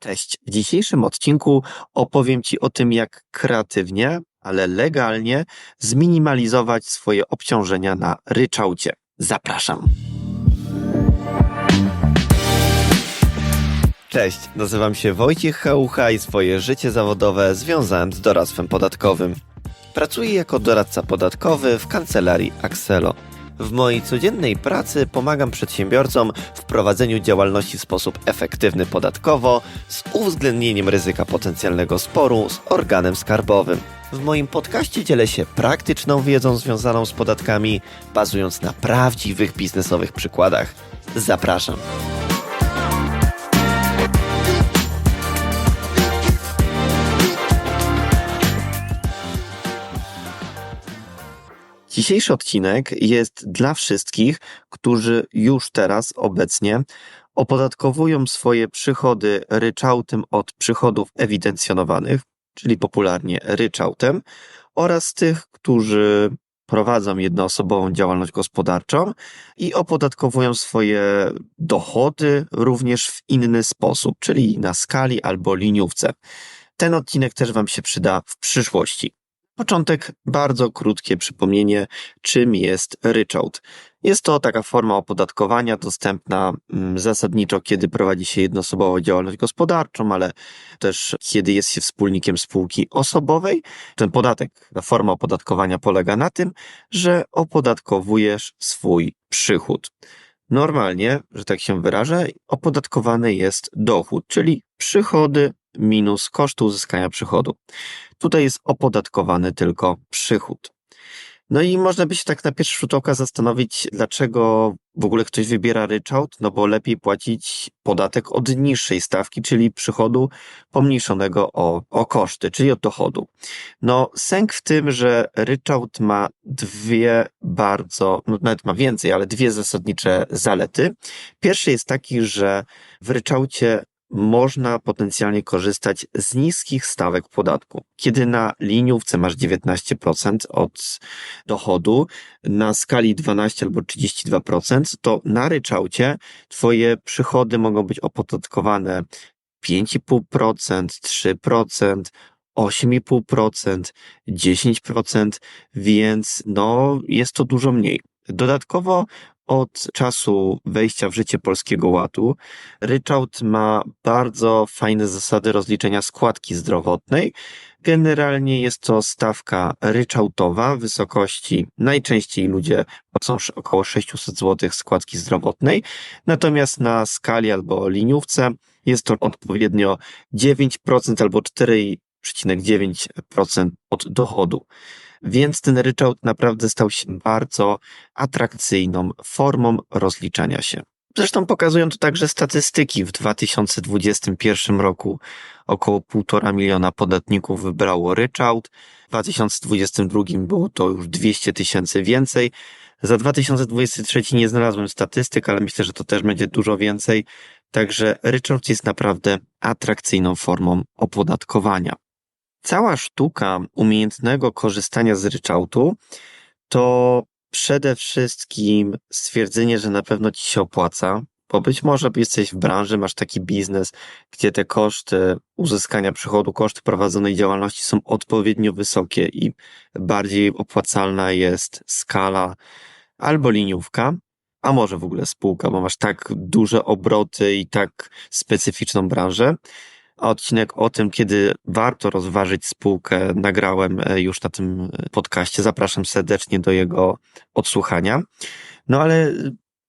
Cześć. W dzisiejszym odcinku opowiem Ci o tym, jak kreatywnie, ale legalnie zminimalizować swoje obciążenia na ryczałcie. Zapraszam. Cześć, nazywam się Wojciech Chałucha i swoje życie zawodowe związałem z doradztwem podatkowym. Pracuję jako doradca podatkowy w kancelarii Axelo. W mojej codziennej pracy pomagam przedsiębiorcom w prowadzeniu działalności w sposób efektywny podatkowo, z uwzględnieniem ryzyka potencjalnego sporu z organem skarbowym. W moim podcaście dzielę się praktyczną wiedzą związaną z podatkami, bazując na prawdziwych biznesowych przykładach. Zapraszam. Dzisiejszy odcinek jest dla wszystkich, którzy już teraz obecnie opodatkowują swoje przychody ryczałtem od przychodów ewidencjonowanych, czyli popularnie ryczałtem, oraz tych, którzy prowadzą jednoosobową działalność gospodarczą i opodatkowują swoje dochody również w inny sposób, czyli na skali albo liniówce. Ten odcinek też Wam się przyda w przyszłości. Początek, bardzo krótkie przypomnienie, czym jest ryczałt. Jest to taka forma opodatkowania dostępna mm, zasadniczo, kiedy prowadzi się jednoosobową działalność gospodarczą, ale też kiedy jest się wspólnikiem spółki osobowej. Ten podatek, ta forma opodatkowania polega na tym, że opodatkowujesz swój przychód. Normalnie, że tak się wyrażę, opodatkowany jest dochód, czyli przychody minus koszty uzyskania przychodu. Tutaj jest opodatkowany tylko przychód. No i można by się tak na pierwszy rzut oka zastanowić, dlaczego w ogóle ktoś wybiera ryczałt, no bo lepiej płacić podatek od niższej stawki, czyli przychodu pomniejszonego o, o koszty, czyli od dochodu. No sęk w tym, że ryczałt ma dwie bardzo, no nawet ma więcej, ale dwie zasadnicze zalety. Pierwszy jest taki, że w ryczałcie można potencjalnie korzystać z niskich stawek podatku. Kiedy na liniówce masz 19% od dochodu, na skali 12 albo 32%, to na ryczałcie twoje przychody mogą być opodatkowane 5,5%, 3%, 8,5%, 10%, więc no jest to dużo mniej. Dodatkowo od czasu wejścia w życie Polskiego Ładu ryczałt ma bardzo fajne zasady rozliczenia składki zdrowotnej. Generalnie jest to stawka ryczałtowa wysokości, najczęściej ludzie płacą około 600 zł składki zdrowotnej, natomiast na skali albo liniówce jest to odpowiednio 9% albo 4,9% od dochodu. Więc ten ryczałt naprawdę stał się bardzo atrakcyjną formą rozliczania się. Zresztą pokazują to także statystyki. W 2021 roku około 1,5 miliona podatników wybrało ryczałt. W 2022 było to już 200 tysięcy więcej. Za 2023 nie znalazłem statystyk, ale myślę, że to też będzie dużo więcej. Także ryczałt jest naprawdę atrakcyjną formą opodatkowania. Cała sztuka umiejętnego korzystania z ryczałtu to przede wszystkim stwierdzenie, że na pewno ci się opłaca, bo być może jesteś w branży, masz taki biznes, gdzie te koszty uzyskania przychodu, koszty prowadzonej działalności są odpowiednio wysokie i bardziej opłacalna jest skala albo liniówka, a może w ogóle spółka, bo masz tak duże obroty i tak specyficzną branżę odcinek o tym, kiedy warto rozważyć spółkę, nagrałem e, już na tym podcaście. Zapraszam serdecznie do jego odsłuchania. No ale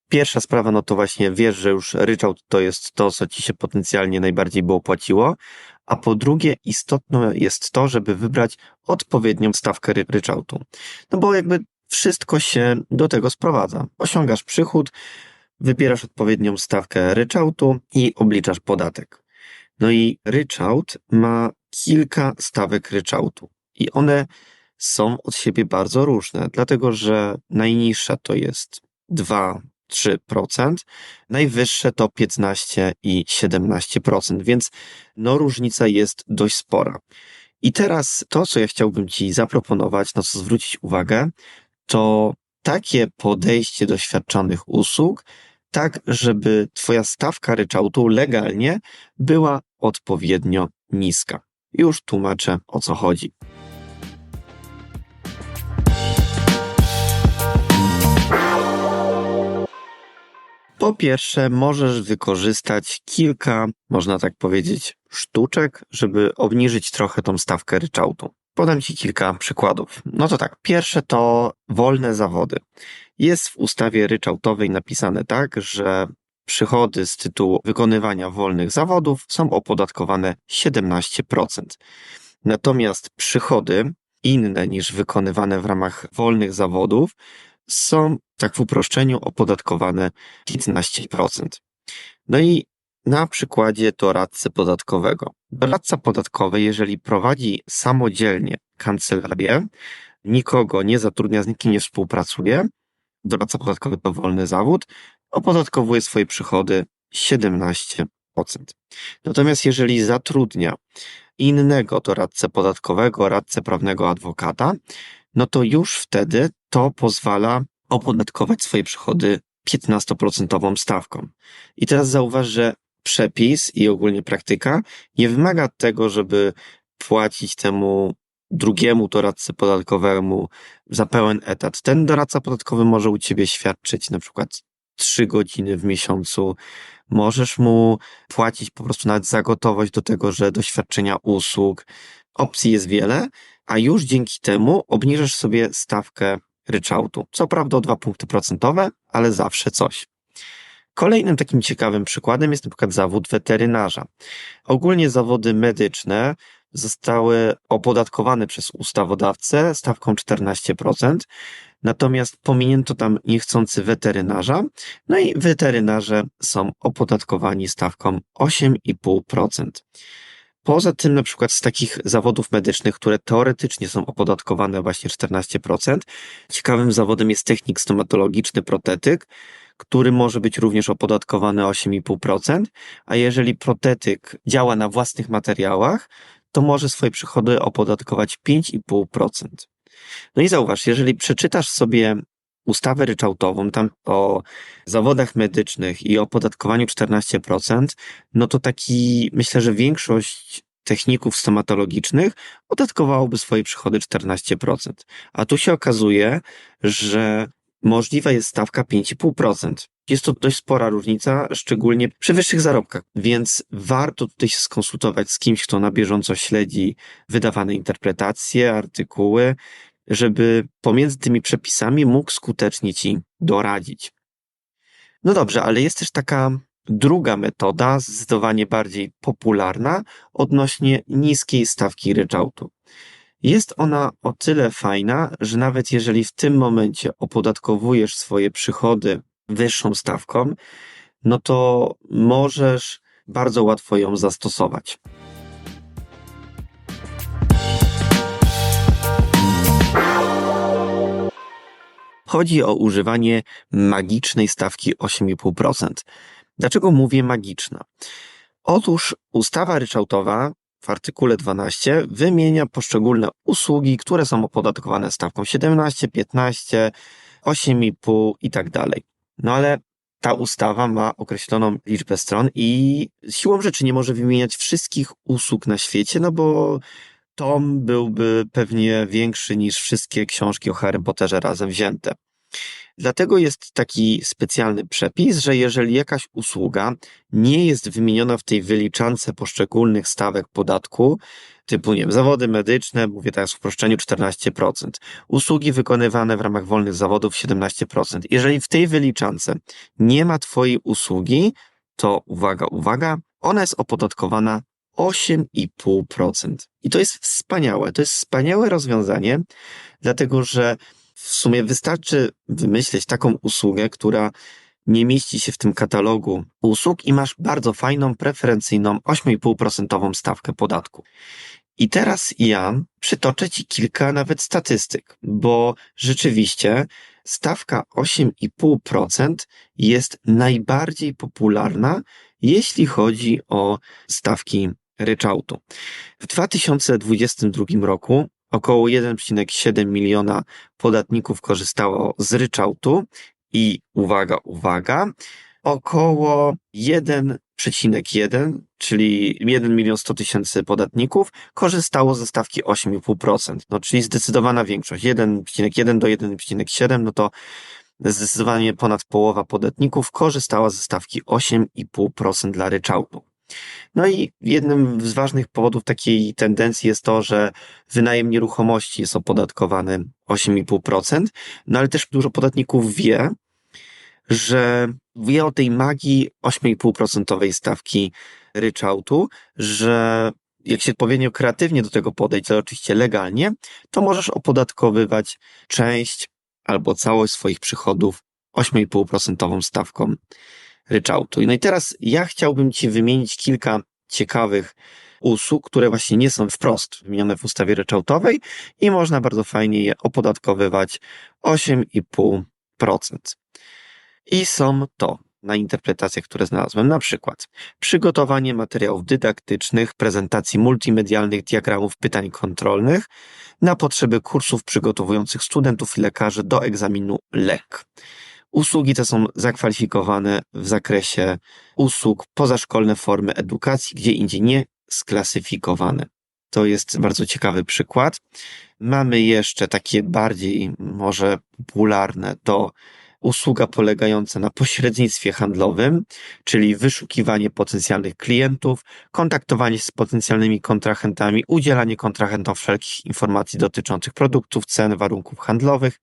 pierwsza sprawa, no to właśnie wiesz, że już ryczałt to jest to, co ci się potencjalnie najbardziej by opłaciło. A po drugie, istotne jest to, żeby wybrać odpowiednią stawkę ryczałtu. No bo jakby wszystko się do tego sprowadza. Osiągasz przychód, wybierasz odpowiednią stawkę ryczałtu i obliczasz podatek. No i ryczałt ma kilka stawek ryczałtu i one są od siebie bardzo różne, dlatego że najniższa to jest 2, 3%, najwyższe to 15 i 17%, więc no różnica jest dość spora. I teraz to, co ja chciałbym Ci zaproponować, na co zwrócić uwagę, to takie podejście do świadczonych usług, tak żeby twoja stawka ryczałtu legalnie była odpowiednio niska. Już tłumaczę o co chodzi. Po pierwsze, możesz wykorzystać kilka, można tak powiedzieć, sztuczek, żeby obniżyć trochę tą stawkę ryczałtu. Podam Ci kilka przykładów. No to tak, pierwsze to wolne zawody. Jest w ustawie ryczałtowej napisane tak, że przychody z tytułu wykonywania wolnych zawodów są opodatkowane 17%. Natomiast przychody inne niż wykonywane w ramach wolnych zawodów są, tak w uproszczeniu, opodatkowane 15%. No i na przykładzie doradcy podatkowego. Doradca podatkowy, jeżeli prowadzi samodzielnie kancelarię, nikogo nie zatrudnia, z nikim nie współpracuje, doradca podatkowy to wolny zawód, opodatkowuje swoje przychody 17%. Natomiast jeżeli zatrudnia innego doradcę podatkowego, radcę prawnego, adwokata, no to już wtedy to pozwala opodatkować swoje przychody 15% stawką. I teraz zauważ, że przepis i ogólnie praktyka nie wymaga tego, żeby płacić temu drugiemu doradcy podatkowemu za pełen etat. Ten doradca podatkowy może u ciebie świadczyć na przykład trzy godziny w miesiącu. Możesz mu płacić po prostu nawet za gotowość do tego, że do świadczenia usług. Opcji jest wiele, a już dzięki temu obniżasz sobie stawkę ryczałtu. Co prawda o dwa punkty procentowe, ale zawsze coś. Kolejnym takim ciekawym przykładem jest na przykład zawód weterynarza. Ogólnie zawody medyczne zostały opodatkowane przez ustawodawcę stawką 14%, natomiast pominięto tam niechcący weterynarza, no i weterynarze są opodatkowani stawką 8,5%. Poza tym, na przykład z takich zawodów medycznych, które teoretycznie są opodatkowane właśnie 14%, ciekawym zawodem jest technik stomatologiczny, protetyk, który może być również opodatkowany 8,5%, a jeżeli protetyk działa na własnych materiałach, to może swoje przychody opodatkować 5,5%. No i zauważ, jeżeli przeczytasz sobie ustawę ryczałtową, tam o zawodach medycznych i o opodatkowaniu 14%, no to taki, myślę, że większość techników stomatologicznych opodatkowałoby swoje przychody 14%. A tu się okazuje, że możliwa jest stawka 5,5%. Jest to dość spora różnica, szczególnie przy wyższych zarobkach, więc warto tutaj się skonsultować z kimś, kto na bieżąco śledzi wydawane interpretacje, artykuły, żeby pomiędzy tymi przepisami mógł skutecznie ci doradzić. No dobrze, ale jest też taka druga metoda, zdecydowanie bardziej popularna, odnośnie niskiej stawki ryczałtu. Jest ona o tyle fajna, że nawet jeżeli w tym momencie opodatkowujesz swoje przychody wyższą stawką, no to możesz bardzo łatwo ją zastosować. Chodzi o używanie magicznej stawki 8,5%. Dlaczego mówię magiczna? Otóż ustawa ryczałtowa w artykule 12 wymienia poszczególne usługi, które są opodatkowane stawką 17, 15, 8,5 i tak dalej. No ale ta ustawa ma określoną liczbę stron i siłą rzeczy nie może wymieniać wszystkich usług na świecie, no bo tom byłby pewnie większy niż wszystkie książki o Harry Potterze razem wzięte. Dlatego jest taki specjalny przepis, że jeżeli jakaś usługa nie jest wymieniona w tej wyliczance poszczególnych stawek podatku, typu nie wiem, zawody medyczne, mówię teraz w uproszczeniu 14%, usługi wykonywane w ramach wolnych zawodów 17%. Jeżeli w tej wyliczance nie ma Twojej usługi, to uwaga, uwaga, ona jest opodatkowana 8,5%. I to jest wspaniałe. To jest wspaniałe rozwiązanie, dlatego że w sumie wystarczy wymyśleć taką usługę, która nie mieści się w tym katalogu usług i masz bardzo fajną, preferencyjną 8,5% stawkę podatku. I teraz ja przytoczę Ci kilka nawet statystyk, bo rzeczywiście stawka 8,5% jest najbardziej popularna, jeśli chodzi o stawki ryczałtu. W 2022 roku około 1,7 miliona podatników korzystało z ryczałtu i uwaga, uwaga, około 1,1, czyli 1 milion 100 tysięcy podatników korzystało ze stawki 8,5%. No, czyli zdecydowana większość. 1,1 do 1,7, no to zdecydowanie ponad połowa podatników korzystała ze stawki 8,5% dla ryczałtu. No i jednym z ważnych powodów takiej tendencji jest to, że wynajem nieruchomości jest opodatkowany 8,5%, no ale też dużo podatników wie, że wie o tej magii 8,5% stawki ryczałtu, że jak się odpowiednio kreatywnie do tego podejść, ale oczywiście legalnie, to możesz opodatkowywać część albo całość swoich przychodów 8,5% stawką ryczałtu. No i teraz ja chciałbym Ci wymienić kilka ciekawych usług, które właśnie nie są wprost wymienione w ustawie ryczałtowej i można bardzo fajnie je opodatkowywać 8,5%. I są to na interpretacje, które znalazłem, na przykład przygotowanie materiałów dydaktycznych, prezentacji multimedialnych, diagramów pytań kontrolnych na potrzeby kursów przygotowujących studentów i lekarzy do egzaminu LEK. Usługi te są zakwalifikowane w zakresie usług pozaszkolne formy edukacji, gdzie indziej nie sklasyfikowane. To jest bardzo ciekawy przykład. Mamy jeszcze takie bardziej może popularne to usługa polegająca na pośrednictwie handlowym, czyli wyszukiwanie potencjalnych klientów, kontaktowanie się z potencjalnymi kontrahentami, udzielanie kontrahentom wszelkich informacji dotyczących produktów, cen, warunków handlowych,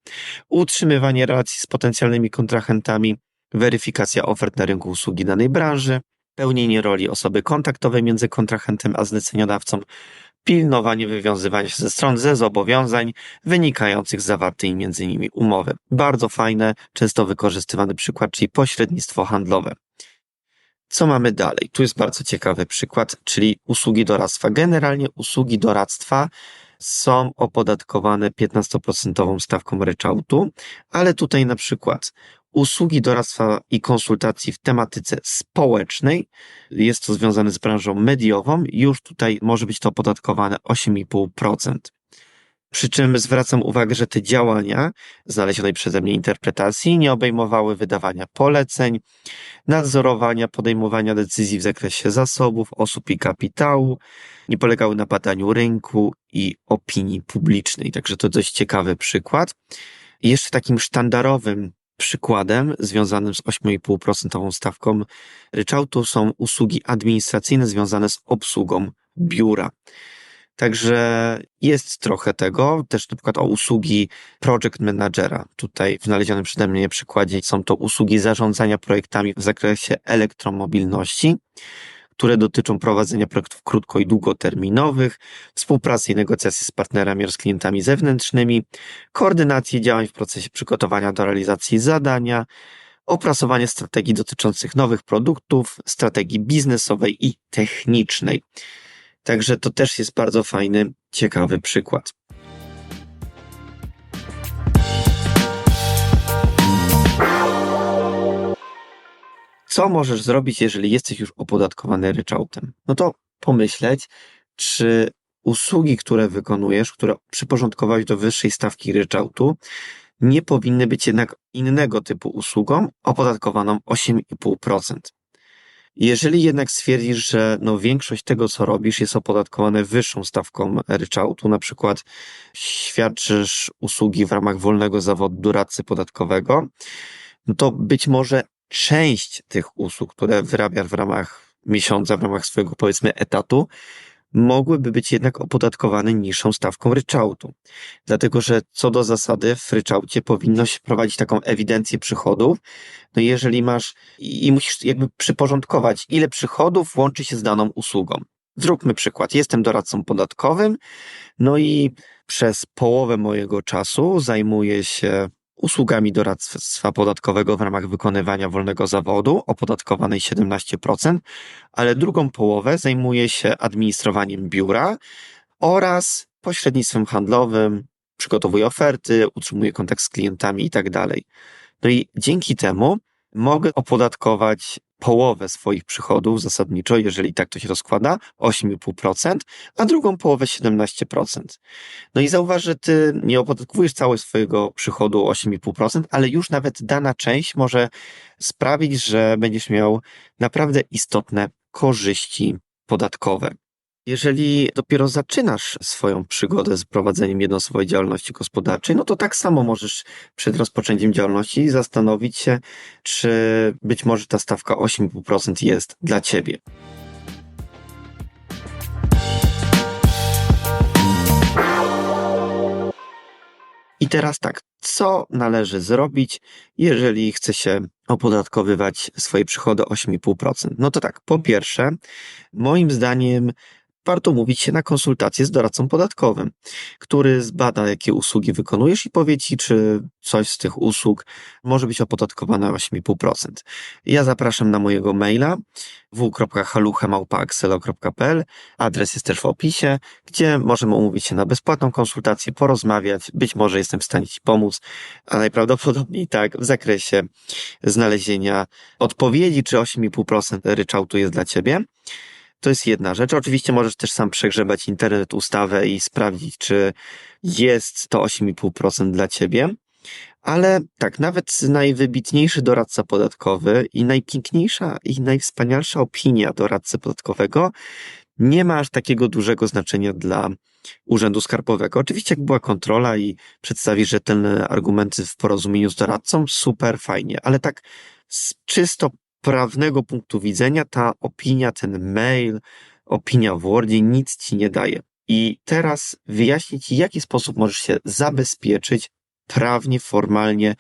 utrzymywanie relacji z potencjalnymi kontrahentami, weryfikacja ofert na rynku usługi danej branży, pełnienie roli osoby kontaktowej między kontrahentem a zleceniodawcą, pilnowanie wywiązywania się ze stron ze zobowiązań wynikających z zawartej między nimi umowy. Bardzo fajne, często wykorzystywany przykład, czyli pośrednictwo handlowe. Co mamy dalej? Tu jest bardzo ciekawy przykład, czyli usługi doradztwa. Generalnie usługi doradztwa są opodatkowane 15% stawką ryczałtu, ale tutaj na przykład usługi doradztwa i konsultacji w tematyce społecznej. Jest to związane z branżą mediową. Już tutaj może być to opodatkowane 8,5%. Przy czym zwracam uwagę, że te działania znalezionej przeze mnie interpretacji nie obejmowały wydawania poleceń, nadzorowania, podejmowania decyzji w zakresie zasobów, osób i kapitału, nie polegały na badaniu rynku i opinii publicznej. Także to dość ciekawy przykład. Jeszcze takim sztandarowym Przykładem związanym z 8,5% stawką ryczałtu są usługi administracyjne związane z obsługą biura. Także jest trochę tego, też na przykład o usługi project managera. Tutaj w znalezionym przede mnie przykładzie są to usługi zarządzania projektami w zakresie elektromobilności które dotyczą prowadzenia projektów krótko i długoterminowych, współpracy i negocjacji z partnerami oraz klientami zewnętrznymi, koordynacji działań w procesie przygotowania do realizacji zadania, opracowanie strategii dotyczących nowych produktów, strategii biznesowej i technicznej. Także to też jest bardzo fajny, ciekawy przykład. Co możesz zrobić, jeżeli jesteś już opodatkowany ryczałtem? No to pomyśleć, czy usługi, które wykonujesz, które przyporządkowałeś do wyższej stawki ryczałtu, nie powinny być jednak innego typu usługą opodatkowaną 8,5%. Jeżeli jednak stwierdzisz, że no większość tego, co robisz, jest opodatkowane wyższą stawką ryczałtu, na przykład świadczysz usługi w ramach wolnego zawodu doradcy podatkowego, no to być może część tych usług, które wyrabiasz w ramach miesiąca, w ramach swojego powiedzmy etatu, mogłyby być jednak opodatkowane niższą stawką ryczałtu. Dlatego, że co do zasady w ryczałcie powinno się prowadzić taką ewidencję przychodów. No jeżeli masz i musisz jakby przyporządkować, ile przychodów łączy się z daną usługą. Zróbmy przykład. Jestem doradcą podatkowym, no i przez połowę mojego czasu zajmuję się usługami doradztwa podatkowego w ramach wykonywania wolnego zawodu, opodatkowanej 17%, ale drugą połowę zajmuje się administrowaniem biura oraz pośrednictwem handlowym, przygotowuje oferty, utrzymuje kontakt z klientami i tak. No i dzięki temu mogę opodatkować połowę swoich przychodów zasadniczo, jeżeli tak to się rozkłada, 8,5%, a drugą połowę 17%. No i zauważ, że ty nie opodatkowujesz całego swojego przychodu 8,5%, ale już nawet dana część może sprawić, że będziesz miał naprawdę istotne korzyści podatkowe. Jeżeli dopiero zaczynasz swoją przygodę z prowadzeniem jednoosobowej działalności gospodarczej, no to tak samo możesz przed rozpoczęciem działalności zastanowić się, czy być może ta stawka 8,5% jest dla Ciebie. I teraz tak, co należy zrobić, jeżeli chce się opodatkowywać swoje przychody 8,5%? No to tak, po pierwsze, moim zdaniem warto umówić się na konsultację z doradcą podatkowym, który zbada, jakie usługi wykonujesz i powie ci, czy coś z tych usług może być opodatkowane 8,5%. Ja zapraszam na mojego maila w.haluchemałpa.axelo.pl Adres jest też w opisie, gdzie możemy umówić się na bezpłatną konsultację, porozmawiać. Być może jestem w stanie Ci pomóc, a najprawdopodobniej tak, w zakresie znalezienia odpowiedzi, czy 8,5% ryczałtu jest dla Ciebie. To jest jedna rzecz. Oczywiście możesz też sam przegrzebać internet, ustawę i sprawdzić, czy jest to 8,5% dla ciebie. Ale tak, nawet najwybitniejszy doradca podatkowy i najpiękniejsza i najwspanialsza opinia doradcy podatkowego nie ma aż takiego dużego znaczenia dla Urzędu Skarbowego. Oczywiście, jak była kontrola i przedstawisz rzetelne argumenty w porozumieniu z doradcą, super, fajnie, ale tak z czysto prawnego punktu widzenia ta opinia, ten mail, opinia w Wordzie nic ci nie daje. I teraz wyjaśnię ci, w jaki sposób możesz się zabezpieczyć prawnie, formalnie,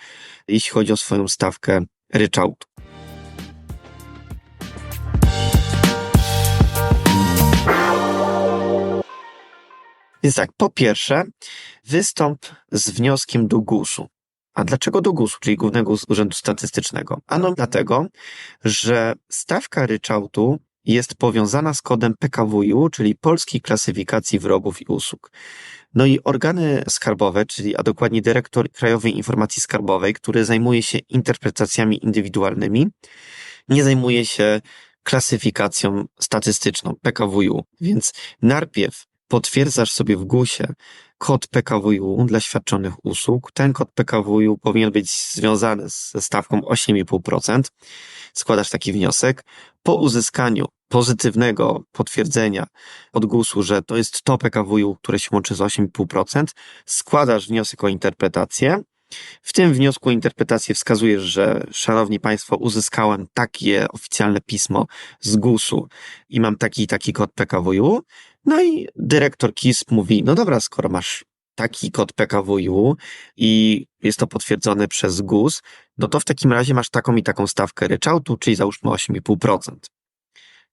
jeśli chodzi o swoją stawkę ryczałtu. Więc tak, po pierwsze, wystąp z wnioskiem do GUS-u. A dlaczego do GUS-u, czyli Głównego Urzędu Statystycznego? Ano dlatego, że stawka ryczałtu jest powiązana z kodem PKWiU, czyli Polskiej Klasyfikacji Wyrobów i Usług. No i organy skarbowe, czyli a dokładnie dyrektor Krajowej Informacji Skarbowej, który zajmuje się interpretacjami indywidualnymi, nie zajmuje się klasyfikacją statystyczną PKWiU. Więc najpierw potwierdzasz sobie w GUS-ie kod PKWiU dla świadczonych usług. Ten kod PKWiU powinien być związany ze stawką 8,5%. Składasz taki wniosek. Po uzyskaniu pozytywnego potwierdzenia od GUS-u, że to jest to PKWiU, które się łączy z 8,5%, składasz wniosek o interpretację. W tym wniosku o interpretację wskazujesz, że szanowni państwo, uzyskałem takie oficjalne pismo z GUS-u i mam taki i taki kod PKWiU. No i dyrektor KISP mówi, no dobra, skoro masz taki kod PKWiU i jest to potwierdzone przez GUS, no to w takim razie masz taką i taką stawkę ryczałtu, czyli załóżmy 8,5%.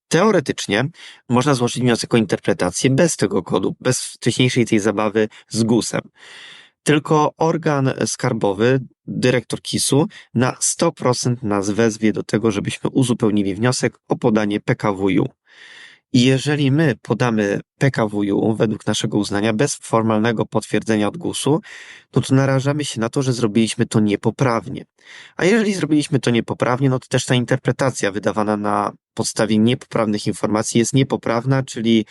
Teoretycznie można złożyć wniosek o interpretację bez tego kodu, bez wcześniejszej tej zabawy z GUS-em. Tylko organ skarbowy, dyrektor KIS-u, na 100% nas wezwie do tego, żebyśmy uzupełnili wniosek o podanie PKWiU. I jeżeli my podamy PKWiU według naszego uznania bez formalnego potwierdzenia od GUS-u, no to narażamy się na to, że zrobiliśmy to niepoprawnie. A jeżeli zrobiliśmy to niepoprawnie, no to też ta interpretacja wydawana na podstawie niepoprawnych informacji jest niepoprawna, czyli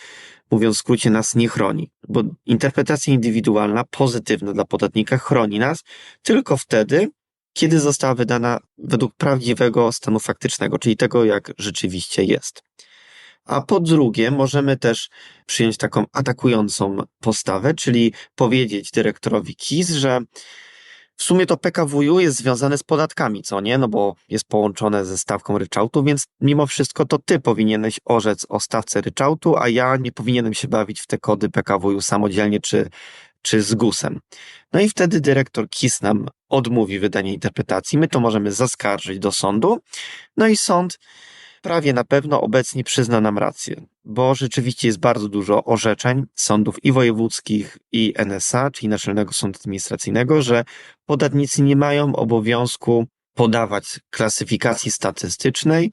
mówiąc w skrócie, nas nie chroni. Bo interpretacja indywidualna, pozytywna dla podatnika, chroni nas tylko wtedy, kiedy została wydana według prawdziwego stanu faktycznego, czyli tego, jak rzeczywiście jest. A po drugie, możemy też przyjąć taką atakującą postawę, czyli powiedzieć dyrektorowi KIS, że w sumie to PKWiU jest związane z podatkami, co nie? No bo jest połączone ze stawką ryczałtu, więc mimo wszystko to ty powinieneś orzec o stawce ryczałtu, a ja nie powinienem się bawić w te kody PKWiU samodzielnie czy, czy z GUS-em. No i wtedy dyrektor KIS nam odmówi wydania interpretacji. My to możemy zaskarżyć do sądu. No i sąd prawie na pewno obecnie przyzna nam rację, bo rzeczywiście jest bardzo dużo orzeczeń sądów i wojewódzkich, i NSA, czyli Naczelnego Sądu Administracyjnego, że podatnicy nie mają obowiązku podawać klasyfikacji statystycznej.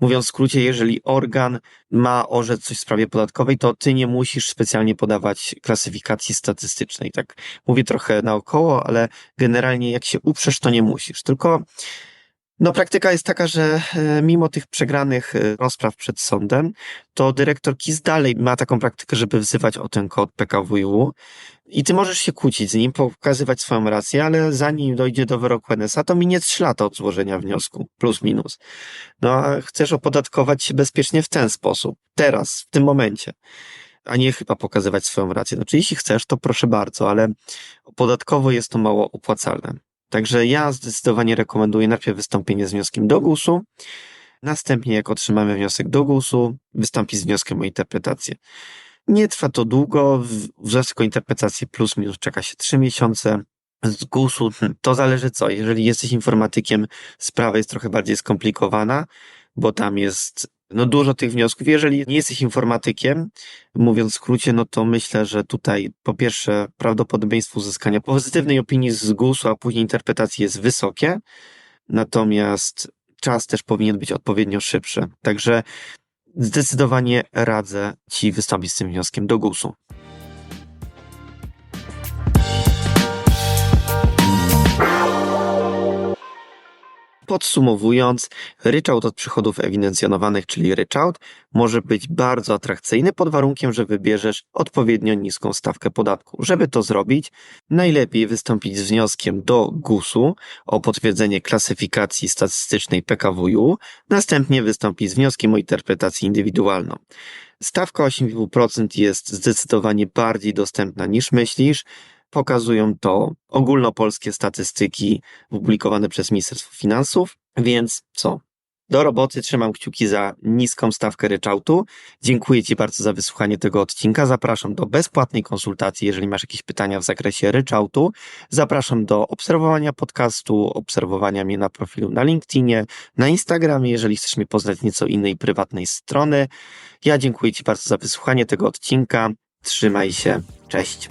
Mówiąc w skrócie, jeżeli organ ma orzec coś w sprawie podatkowej, to ty nie musisz specjalnie podawać klasyfikacji statystycznej. Tak mówię trochę naokoło, ale generalnie jak się uprzesz, to nie musisz. Tylko No, praktyka jest taka, że e, mimo tych przegranych e, rozpraw przed sądem, to dyrektor KIS dalej ma taką praktykę, żeby wzywać o ten kod PKWiU i ty możesz się kłócić z nim, pokazywać swoją rację, ale zanim dojdzie do wyroku NSA, to minie 3 lata od złożenia wniosku, plus minus. No, a chcesz opodatkować się bezpiecznie w ten sposób, teraz, w tym momencie, a nie chyba pokazywać swoją rację. No, czy jeśli chcesz, to proszę bardzo, ale podatkowo jest to mało opłacalne. Także ja zdecydowanie rekomenduję najpierw wystąpienie z wnioskiem do GUS-u, następnie jak otrzymamy wniosek do GUS-u, wystąpić z wnioskiem o interpretację. Nie trwa to długo, wniosek o interpretację plus minus czeka się 3 miesiące. Z GUS-u hmm, to zależy co, jeżeli jesteś informatykiem, sprawa jest trochę bardziej skomplikowana, bo tam jest no dużo tych wniosków. Jeżeli nie jesteś informatykiem, mówiąc w skrócie, no to myślę, że tutaj po pierwsze prawdopodobieństwo uzyskania pozytywnej opinii z GUS-u, a później interpretacji jest wysokie, natomiast czas też powinien być odpowiednio szybszy. Także zdecydowanie radzę Ci wystąpić z tym wnioskiem do GUS-u. Podsumowując, ryczałt od przychodów ewidencjonowanych, czyli ryczałt, może być bardzo atrakcyjny pod warunkiem, że wybierzesz odpowiednio niską stawkę podatku. Żeby to zrobić, najlepiej wystąpić z wnioskiem do GUS-u o potwierdzenie klasyfikacji statystycznej PKWiU, następnie wystąpić z wnioskiem o interpretację indywidualną. Stawka 8,5% jest zdecydowanie bardziej dostępna niż myślisz pokazują to ogólnopolskie statystyki publikowane przez Ministerstwo Finansów, więc co? Do roboty trzymam kciuki za niską stawkę ryczałtu. Dziękuję Ci bardzo za wysłuchanie tego odcinka. Zapraszam do bezpłatnej konsultacji, jeżeli masz jakieś pytania w zakresie ryczałtu. Zapraszam do obserwowania podcastu, obserwowania mnie na profilu na LinkedInie, na Instagramie, jeżeli chcesz mnie poznać nieco innej prywatnej strony. Ja dziękuję Ci bardzo za wysłuchanie tego odcinka. Trzymaj się. Cześć.